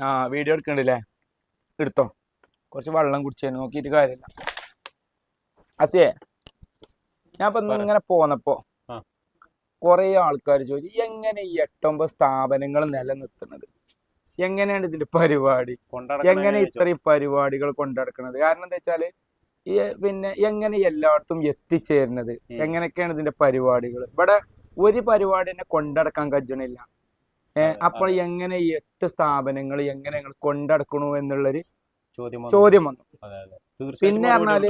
ആ വീഡിയോ എടുക്കണ്ടല്ലേ എടുത്തോ. കുറച്ച് വെള്ളം കുടിച്ചേ നോക്കിയിട്ട് കാര്യമില്ല. അസിയേ ഞാൻ ഇപ്പൊ ഇങ്ങനെ പോന്നപ്പോ. കുറെ ആൾക്കാർ ചോദിച്ചു എങ്ങനെ ഈ എട്ടൊമ്പത് സ്ഥാപനങ്ങൾ നിലനിർത്തുന്നത്? എങ്ങനെയാണ് ഇതിന്റെ പരിപാടി? എങ്ങനെ ഇത്രയും പരിപാടികൾ കൊണ്ടടക്കുന്നത് കാരണം എന്താ വെച്ചാൽ ഈ പിന്നെ എങ്ങനെ എല്ലായിടത്തും എത്തിച്ചേരുന്നത്. എങ്ങനെയൊക്കെയാണ് ഇതിന്റെ പരിപാടികൾ ഇവിടെ ഒരു പരിപാടിനെ കൊണ്ടടക്കാൻ കഴിയണില്ല ഏഹ് അതെ, അപ്പോൾ എങ്ങനെ ഈ എട്ട് സ്ഥാപനങ്ങൾ എങ്ങനെ ഞങ്ങൾ കൊണ്ടടക്കണു എന്നുള്ളൊരു ചോദ്യം വന്നു. പിന്നെ പറഞ്ഞാൽ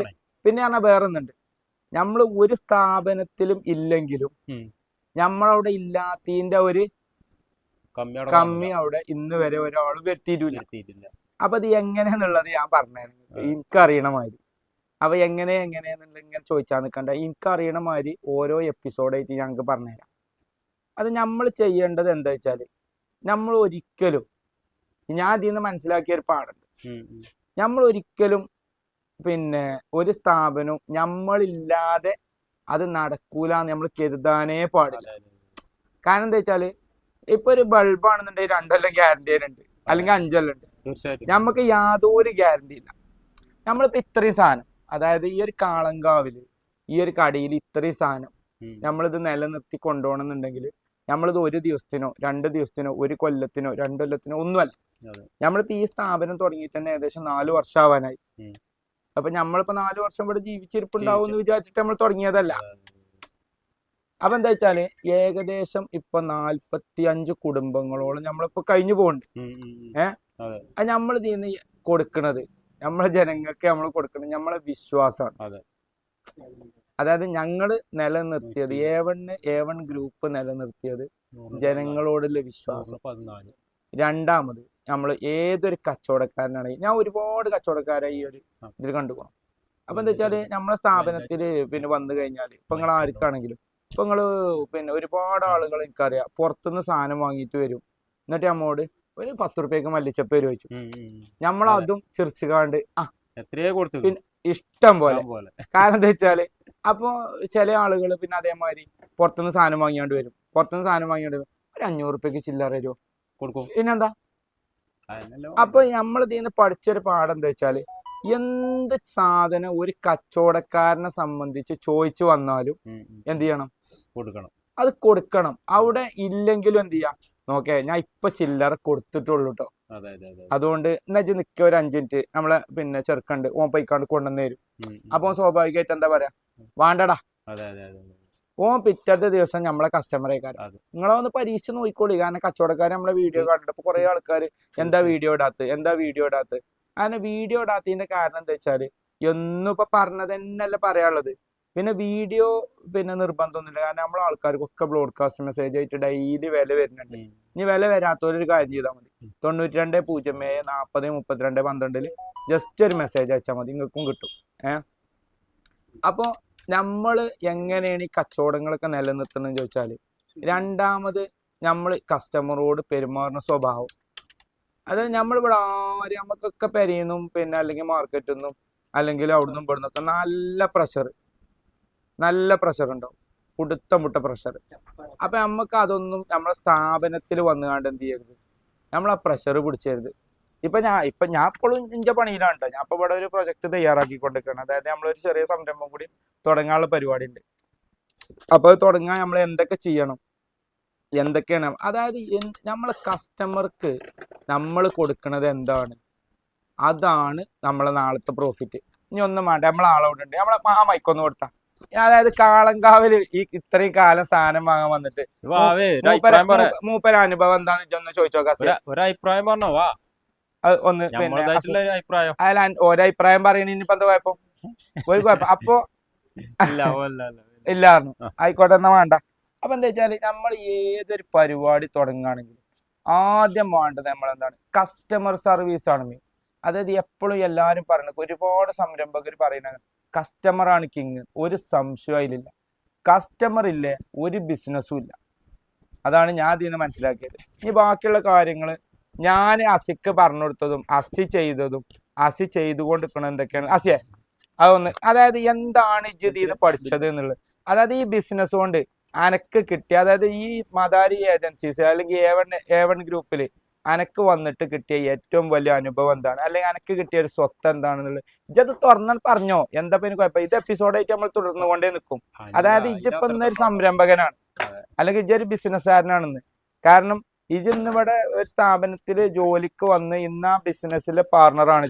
പിന്നെ പറഞ്ഞാൽ വേറൊന്നുണ്ട്. നമ്മൾ ഒരു സ്ഥാപനത്തിലും ഇല്ലെങ്കിലും. നമ്മളവിടെ ഇല്ലാത്തതിന്റെ ഒരു കമ്മി അവിടെ ഇന്ന് വരെ ഒരാൾ വരുത്തിയിട്ടില്ല. അപ്പൊ അത് എങ്ങനെയാന്നുള്ളത് ഞാൻ പറഞ്ഞു. എനിക്കറിയണ മാതിരി. അപ്പൊ എങ്ങനെ എങ്ങനെയാന്നുള്ള ഇങ്ങനെ ചോദിച്ചാൽ നിൽക്കണ്ട എനിക്കറിയണ മാതിരി ഓരോ എപ്പിസോഡായിട്ട് ഞങ്ങൾക്ക് പറഞ്ഞുതരാം അത് നമ്മൾ ചെയ്യേണ്ടത് എന്താ വെച്ചാൽ നമ്മൾ ഒരിക്കലും ഞാൻ അതിൽ നിന്ന് മനസ്സിലാക്കിയ ഒരു പാടുണ്ട്. നമ്മൾ ഒരിക്കലും പിന്നെ ഒരു സ്ഥാപനവും നമ്മളില്ലാതെ അത് നടക്കൂല എന്ന് നമ്മൾ കരുതാനേ പാടില്ല. കാരണം എന്താ വെച്ചാൽ ഇപ്പൊ ഒരു ബൾബാണെന്നുണ്ടെങ്കിൽ രണ്ടെല്ലാം ഗ്യാരണ്ടി ഉണ്ട് അല്ലെങ്കിൽ അഞ്ചെല്ലാം ഉണ്ട്. നമുക്ക് യാതൊരു ഗ്യാരണ്ടി ഇല്ല. നമ്മളിപ്പോ ഇത്രയും സാധനം അതായത് ഈ ഒരു കാളങ്കാവിൽ ഈ ഒരു കടയിൽ ഇത്രയും സാധനം. നമ്മളിത് നിലനിർത്തി കൊണ്ടുപോകണമെന്നുണ്ടെങ്കിൽ നമ്മളിത് ഒരു ദിവസത്തിനോ രണ്ട് ദിവസത്തിനോ ഒരു കൊല്ലത്തിനോ രണ്ട് കൊല്ലത്തിനോ ഒന്നുമല്ല. നമ്മളിപ്പോ ഈ സ്ഥാപനം തുടങ്ങിയിട്ട് തന്നെ ഏകദേശം നാല് വർഷമാവാനായി. അപ്പൊ നമ്മളിപ്പോ നാല് വർഷം ഇവിടെ ജീവിച്ചിരിപ്പുണ്ടാവും എന്ന് വിചാരിച്ചിട്ട് നമ്മൾ തുടങ്ങിയതല്ല. അപ്പൊ എന്താ വെച്ചാൽ ഏകദേശം ഇപ്പൊ നാല്പത്തി അഞ്ച് കുടുംബങ്ങളോളം നമ്മളിപ്പോ കഴിഞ്ഞു പോകുന്നുണ്ട് ഉം, ഉം, ഉം. ഏ? അതെ നമ്മൾ ഇതിന്ന് കൊടുക്കണത് നമ്മളെ ജനങ്ങൾക്ക് നമ്മൾ കൊടുക്കുന്നത് നമ്മളെ വിശ്വാസമാണ്. അതായത് ഞങ്ങൾ നിലനിർത്തിയത് A one A one group നിലനിർത്തിയത് ജനങ്ങളോടുള്ള. വിശ്വാസം. രണ്ടാമത് നമ്മൾ ഏതൊരു കച്ചവടക്കാരനാണെങ്കിൽ ഞാൻ ഒരുപാട് കച്ചവടക്കാരെ ഈ ഒരു. ഇതിൽ കണ്ടുപോകണം അപ്പൊ എന്താ വെച്ചാൽ നമ്മളെ സ്ഥാപനത്തിൽ പിന്നെ വന്നു കഴിഞ്ഞാൽ ഇപ്പൊ നിങ്ങൾ ആർക്കാണെങ്കിലും ഇപ്പൊ നിങ്ങൾ പിന്നെ ഒരുപാട് ആളുകൾ എനിക്കറിയാം പുറത്തുനിന്ന് സാധനം വാങ്ങിയിട്ട് വരും. എന്നിട്ട് നമ്മോട് ഒരു പത്ത് റുപ്യക്ക് മല്ലിച്ചപ്പ് വരും വെച്ചു നമ്മളതും ചിരിച്ചു കാണ്ട് ആ. എത്രയോ കൊടുത്തു. ഇഷ്ടം പോലെ. ഇഷ്ടം പോലെ. കാരണം എന്താ വെച്ചാൽ അപ്പൊ ചില ആളുകൾ പിന്നെ അതേമാതിരി പുറത്തുനിന്ന് സാധനം വാങ്ങിയാണ്ട് വരും. പുറത്തുനിന്ന് സാധനം വാങ്ങിയാണ്ട് വരും. ഒരു അഞ്ഞൂറ് റുപ്യക്ക് ചില്ലറ തരുമോ കൊടുക്കും. പിന്നെന്താ? അപ്പൊ നമ്മൾ നിന്ന് പഠിച്ചൊരു പാഠം എന്താ വെച്ചാൽ എന്ത് സാധനം ഒരു കച്ചവടക്കാരനെ സംബന്ധിച്ച് ചോദിച്ചു വന്നാലും. എന്ത് ചെയ്യണം? കൊടുക്കണം. അത് കൊടുക്കണം. അവിടെ ഇല്ലെങ്കിലും എന്ത് ചെയ്യാം? നോക്കേ ഞാൻ ഇപ്പൊ ചില്ലറ കൊടുത്തിട്ടുള്ളൂ കേട്ടോ അതെ അതെ അതെ. അതുകൊണ്ട് എന്നാ വെച്ചാൽ നിക്ക ഒരു അഞ്ച് മിനിറ്റ്. നമ്മളെ പിന്നെ ചെറുക്കണ്ട് ഓൻ പൈക്കാണ്ട് കൊണ്ടുവന്ന് തരും. അപ്പൊ സ്വാഭാവികമായിട്ട് എന്താ പറയാ? വേണ്ടടാ. ഓൻ പിറ്റത്തെ ദിവസം നമ്മളെ കസ്റ്റമറെ കാര്യം. നിങ്ങളെ ഒന്ന് പരീക്ഷിച്ച് നോക്കിക്കോളി. കാരണം കച്ചവടക്കാർ നമ്മളെ വീഡിയോ കണ്ടിട്ട് ഇപ്പൊ കുറെ ആൾക്കാർ എന്താ വീഡിയോ ഇടാത്ത? എന്താ വീഡിയോ ഇടാത്ത? അങ്ങനെ വീഡിയോ ഇടാത്തതിന്റെ കാരണം എന്താ വെച്ചാൽ എന്നും ഇപ്പൊ പറഞ്ഞത് തന്നെയല്ല പറയാനുള്ളത്. പിന്നെ വീഡിയോ പിന്നെ നിർബന്ധമൊന്നുമില്ല. കാരണം നമ്മളെ ആൾക്കാർക്കൊക്കെ ബ്രോഡ്കാസ്റ്റ് മെസ്സേജ് ആയിട്ട് ഡെയിലി വില വരുന്നുണ്ട്. ഇനി വില വരാത്തവരൊരു കാര്യം ചെയ്താൽ മതി. തൊണ്ണൂറ്റി രണ്ട് പൂജ്യം ഏഴ് നാൽപ്പത് മുപ്പത്തിരണ്ട് പന്ത്രണ്ടിൽ ജസ്റ്റ് ഒരു മെസ്സേജ് അയച്ചാൽ മതി. നിങ്ങൾക്കും കിട്ടും. ഏഹ് അപ്പോൾ നമ്മൾ എങ്ങനെയാണ് ഈ കച്ചവടങ്ങളൊക്കെ നിലനിർത്തുന്നത് ചോദിച്ചാൽ രണ്ടാമത് നമ്മൾ കസ്റ്റമറോട് പെരുമാറുന്ന സ്വഭാവം. അത് നമ്മളിവിടെ ആര് നമുക്കൊക്കെ പെരയുന്നും പിന്നെ അല്ലെങ്കിൽ മാർക്കറ്റിൽ നിന്നും അല്ലെങ്കിൽ അവിടുന്നും ഇവിടുന്നൊക്കെ നല്ല പ്രഷർ നല്ല പ്രഷർ ഉണ്ടാവും. കുടുത്ത മുട്ട പ്രഷർ അപ്പം നമുക്ക് അതൊന്നും നമ്മളെ സ്ഥാപനത്തിൽ വന്നുകാണ്ട് എന്ത് ചെയ്യരുത്? നമ്മൾ ആ പ്രഷർ പിടിച്ചരുത്. ഇപ്പൊ ഞാൻ ഇപ്പൊ ഞാൻ ഇപ്പോഴും എന്റെ പണിയിലാണ് ട്ടോ. ഞാൻ ഇപ്പൊ ഇവിടെ ഒരു പ്രൊജക്ട് തയ്യാറാക്കിക്കൊണ്ടിരിക്കുകയാണ്. അതായത് നമ്മളൊരു ചെറിയ സംരംഭം കൂടി തുടങ്ങാനുള്ള പരിപാടി ഉണ്ട് അപ്പൊ തുടങ്ങാൻ നമ്മൾ എന്തൊക്കെ ചെയ്യണം? എന്തൊക്കെയാണ്? അതായത് നമ്മൾ നമ്മളെ കസ്റ്റമർക്ക് നമ്മൾ കൊടുക്കുന്നത് എന്താണ്? അതാണ് നമ്മളെ നാളത്തെ പ്രോഫിറ്റ് ഇനി ഒന്നും വേണ്ട. നമ്മൾ ആളവിടെ ഉണ്ട്. നമ്മളെ ആ മൈക്കൊന്ന് കൊടുത്താ. അതായത് കാളങ്കാവിൽ ഈ ഇത്രയും കാലം സാധനം വാങ്ങാൻ വന്നിട്ട്. മൂപ്പര അനുഭവം എന്താന്ന് ചോദിച്ചോക്കാ ഒരു അഭിപ്രായം പറഞ്ഞോ വാ. അത് ഒന്ന് പിന്നെ നമ്മളതായിട്ടുള്ള ഒരു അഭിപ്രായം അയാൾ ഓരോ അഭിപ്രായം പറയണ ഇനിയിപ്പോ എന്താ കുഴപ്പം? ഒരു കുഴപ്പം. അപ്പൊ ഇല്ല അല്ല അല്ല ഇല്ലായിരുന്നു. ആയിക്കോട്ടെ എന്നാ വേണ്ട. അപ്പൊ എന്താ വെച്ചാൽ നമ്മൾ ഏതൊരു പരിപാടി തുടങ്ങുകയാണെങ്കിലും ആദ്യം വേണ്ടത് നമ്മൾ എന്താണ് കസ്റ്റമർ സർവീസ് ആണ് മീൻ അതായത് എപ്പോഴും എല്ലാവരും പറയുന്നത് ഒരുപാട് സംരംഭകർ പറയുന്നത് കസ്റ്റമർ ആണ് കിങ് ഒരു സംശയം അതിലില്ല. കസ്റ്റമർ ഇല്ലേ ഒരു ബിസിനസ്സും ഇല്ല. അതാണ് ഞാൻ ഇതിൽ നിന്ന് മനസ്സിലാക്കിയത്. ഇനി ബാക്കിയുള്ള കാര്യങ്ങൾ ഞാൻ അസിക്ക് പറഞ്ഞു കൊടുത്തതും അസി ചെയ്തതും അസി ചെയ്തുകൊണ്ടിരിക്കണം എന്തൊക്കെയാണ്? അസിയെ അതൊന്ന് അതായത് എന്താണ് ഇജ്ജിതിൽ നിന്ന് പഠിച്ചത് എന്നുള്ളത്. അതായത് ഈ ബിസിനസ് കൊണ്ട് അനക്ക് കിട്ടിയ അതായത് ഈ മദാരി ഏജൻസീസ് അല്ലെങ്കിൽ എ വൺ എ വൺ ഗ്രൂപ്പിൽ അനക്ക് വന്നിട്ട് കിട്ടിയ ഏറ്റവും വലിയ അനുഭവം എന്താണ്? അല്ലെങ്കിൽ അനക്ക് കിട്ടിയ ഒരു സ്വത്ത് എന്താണെന്നുള്ളത് ഇജത് തുറന്നാൽ പറഞ്ഞോ. എന്താ പിന്നെ കുഴപ്പം? ഇത് എപ്പിസോഡായിട്ട് നമ്മൾ തുടർന്നു കൊണ്ടേ നിൽക്കും അതായത് ഇജിപ്പോ ഇന്നൊരു സംരംഭകനാണ്. അല്ലെങ്കിൽ ഇജൊരു ബിസിനസ്സുകാരനാണെന്ന് കാരണം ഇജ് ഇന്ന് ഇവിടെ ഒരു സ്ഥാപനത്തിൽ ജോലിക്ക് വന്ന് ഇന്ന് ആ ബിസിനസ്സിലെ പാർട്ണറാണ്.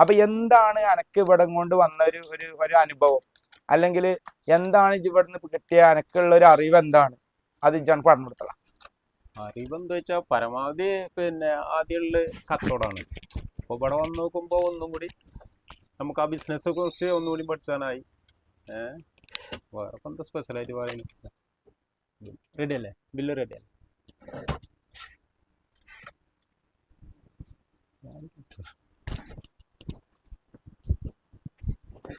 അപ്പൊ എന്താണ് അനക്ക് ഇവിടെ കൊണ്ട് വന്ന ഒരു ഒരു ഒരു അനുഭവം? അല്ലെങ്കിൽ എന്താണ് ഇവിടെ ഇവിടുന്ന് കിട്ടിയ അനക്കുള്ള ഒരു അറിവ് എന്താണ്? അത് ഇജാണ് പറഞ്ഞു കൊടുത്തത് അറിവെന്താ വെച്ചാൽ പരമാവധി പിന്നെ ആദ്യമുള്ള കച്ചവടമാണ്. അപ്പോൾ ഇവിടെ വന്ന് നോക്കുമ്പോ ഒന്നും കൂടി നമുക്ക് ആ ബിസിനസ് കുറിച്ച് ഒന്നുകൂടി പഠിച്ചാനായി. ഏഹ് വേറെ എന്താ സ്പെഷ്യലായിട്ട് പറയുന്നത്? റെഡി അല്ലേ? ബില്ല് റെഡി അല്ലേ?